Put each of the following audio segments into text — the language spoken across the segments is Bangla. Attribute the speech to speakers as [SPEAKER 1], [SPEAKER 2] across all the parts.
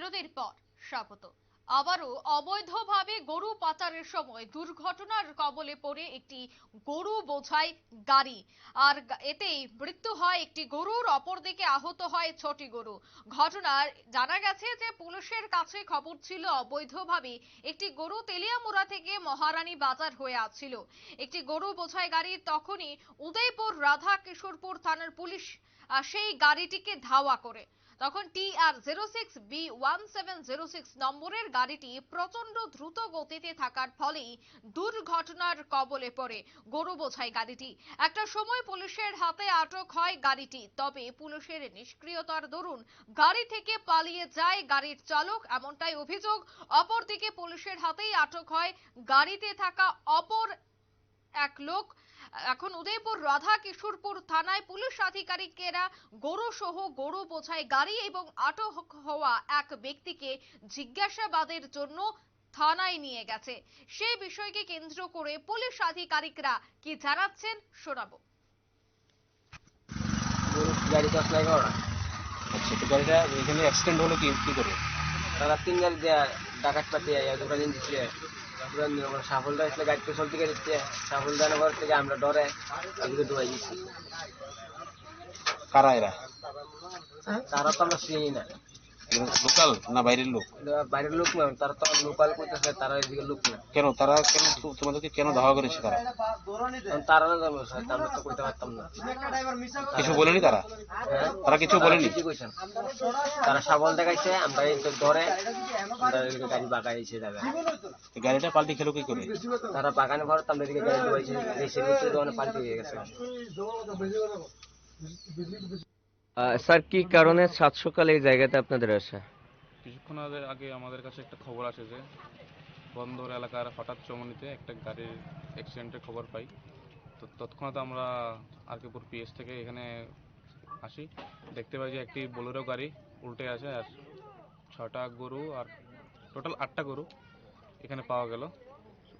[SPEAKER 1] বিরতির পর স্বাগত। আবারও অবৈধভাবে গরু পাচারের সময় দুর্ঘটনার কবলে পড়ে একটি গরু বোঝাই গাড়ি। আর এতেই মৃত্যু হয় একটি গরুর, অপরদিকে আহত হয় ছটি গরু। ঘটনার জানা গেছে যে পুলিশের কাছে খবর ছিল, অবৈধভাবে একটি গরু তেলিয়ামুড়া থেকে মহারানী বাজার হয়ে আসছিল। একটি গরু বোঝাই গাড়ি তখনই উদয়পুর রাধা কিশোরপুর থানার পুলিশ সেই গাড়িটিকে ধাওয়া করে। তখন T R zero six B one seven zero six নম্বরের গাড়িটি প্রচণ্ড দ্রুত গতিতে থাকার ফলেই দুর্ঘটনার কবলে পড়ে গরু বোঝাই গাড়িটি। একটা সময় পুলিশের হাতে আটক হয় গাড়িটি, তবে পুলিশের নিষ্ক্রিয়তার দরুন গাড়ি থেকে পালিয়ে যায় গাড়ির চালক এমনটাই অভিযোগ। অপরদিকে পুলিশের হাতেই আটক হয় গাড়িতে থাকা অপর এক লোক এখন উদয়পুর রাধা কিশোরপুর থানায় পুলিশ আধিকারিকেরা গরু সহ গরু বোঝাই গাড়ি এবং আটক হওয়া এক ব্যক্তিকে জিজ্ঞাসাবাদের জন্য থানায় নিয়ে গেছে। সেই বিষয়কে কেন্দ্র করে পুলিশ আধিকারিকরা কি জানাচ্ছেন শোনাবো।
[SPEAKER 2] গাড়ি দশ লাখ
[SPEAKER 3] আচ্ছা তো গাড়িটা এখানে অ্যাক্সিডেন্ট হলো কি কি করে?
[SPEAKER 2] তারা তিন গাড়ি দিয়ে ডাকাত পাতি দুটো দিন দিচ্ছে সাফল্য আসলে গাড়িতে চলতে গেছে সাফল্য দেওয়ার থেকে আমরা ডরে এদিকে ডুবাই দিচ্ছি।
[SPEAKER 3] কারা এরা?
[SPEAKER 2] তারা তো আমরা চিনি না।
[SPEAKER 3] লোকাল না বাইরের লোক?
[SPEAKER 2] বাইরের লোক না তারা তো লোকাল করতেছে তারা এদিকে লোক না।
[SPEAKER 3] কেন? তারা কেন তোমাদেরকে কেন ধাওয়া করেছে তারা?
[SPEAKER 2] তারা না যাব হয়তো আমরা তো করতে পারতাম না।
[SPEAKER 3] কিছু বলেনি তারা?
[SPEAKER 2] হ্যাঁ?
[SPEAKER 3] তারা কিছু বলেনি?
[SPEAKER 2] তারা সাবল দেখাইছে আমরা এই ধরে গাড়ি বাগাইছে যাবে
[SPEAKER 3] গাড়িটা পাল্টি খেলো কি করে?
[SPEAKER 2] তারা বাগানে ভরত আমরা এদিকে গাড়ি দোকানে পাল্টে হয়ে গেছে।
[SPEAKER 4] স্যার, কি কারণে সাত সকালে এই জায়গাতে আপনাদের আসা?
[SPEAKER 5] কিছুক্ষণ আগে আমাদের কাছে একটা খবর আসে যে, বন্দর এলাকার হঠাৎ চমনিতে একটা গাড়ির অ্যাক্সিডেন্টের খবর পাই। তো তৎক্ষণাৎ আমরা আরকেপুর পিএস থেকে এখানে আসি। দেখতে পাই যে একটি বোলেরো গাড়ি উল্টে আছে আর ছটা গরু আর টোটাল আটটা গরু এখানে পাওয়া গেল।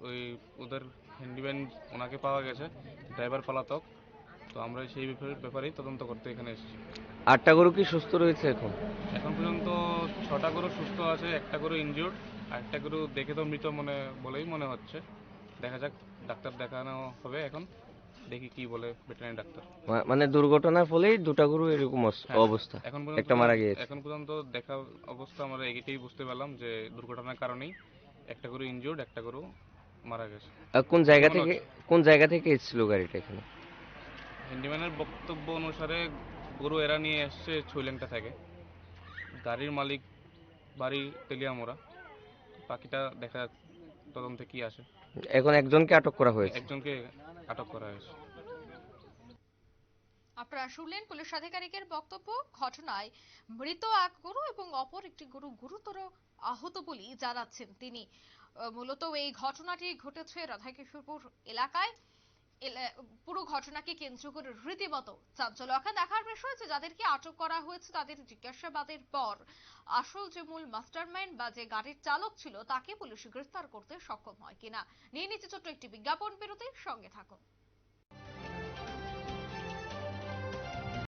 [SPEAKER 5] ওই ওদের হ্যান্ডিম্যান ওনাকে পাওয়া গেছে ড্রাইভার পলাতক। তো আমরা সেই ব্যাপারে ব্যাপারেই তদন্ত করতে এখানে এসেছি।
[SPEAKER 4] আটটা গরু কি সুস্থ রয়েছে এখন?
[SPEAKER 5] এখন পর্যন্ত ছটা গরু সুস্থ আছে একটা গরু ইনজিউর্ড আর একটা গরু দেখে তো মৃত মনে বলেই মনে হচ্ছে। দেখা যাক ডাক্তার দেখানো হবে এখন। দেখি কি বলে ভেটেরিনারি ডাক্তার।
[SPEAKER 4] মানে দুর্ঘটনার ফলেই দুটা গরু এরকম
[SPEAKER 5] হ্যাঁ,
[SPEAKER 4] অবস্থা।
[SPEAKER 5] এখন পর্যন্ত
[SPEAKER 4] একটা মারা গিয়েছে।
[SPEAKER 5] এখন পর্যন্ত দেখা অবস্থা আমরা এটাই বুঝতে পারলাম যে দুর্ঘটনার কারণেই একটা গরু ইনজিউর্ড একটা গরু মারা গেছে।
[SPEAKER 4] আর কোন জায়গা থেকে কোন জায়গা থেকে এসেছিল গাড়িটা এখানে?
[SPEAKER 5] হ্যান্ডিম্যানের বক্তব্য অনুসারে গরু এরা নিয়ে এসছে ছৈলেংটা থেকে। গাড়ির মালিক বাড়ি তেলিয়ামোড়া। বাকিটা দেখা তদন্তে কি আসে।
[SPEAKER 4] এখন একজনকে আটক করা হয়েছে।
[SPEAKER 5] একজনকে আটক করা হয়েছে।
[SPEAKER 1] আপনারা শুনলেন পুলিশ আধিকারিকের বক্তব্য। ঘটনায় মৃত এক গরু এবং অপর একটি গরু গুরুতর আহত বলেই জানাচ্ছেন তিনি। মূলত এই ঘটনাটি ঘটেছে রাধাকিশোরপুর এলাকায়। এলা- পুরো ঘটনাকে কেন্দ্র করে রীতিমতো চাঞ্চল্য। এখন দেখার বিষয় যে যাদেরকে আটক করা হয়েছে, তাদের জিজ্ঞাসাবাদের পর আসল যে মূল মাস্টারমাইন্ড বা যে গাড়ির চালক ছিল, তাকে পুলিশ গ্রেফতার করতে সক্ষম হয় কিনা? নিয়ে নিচ্ছে ছোট্ট একটি বিজ্ঞাপন, বিরতির সঙ্গে থাকুন।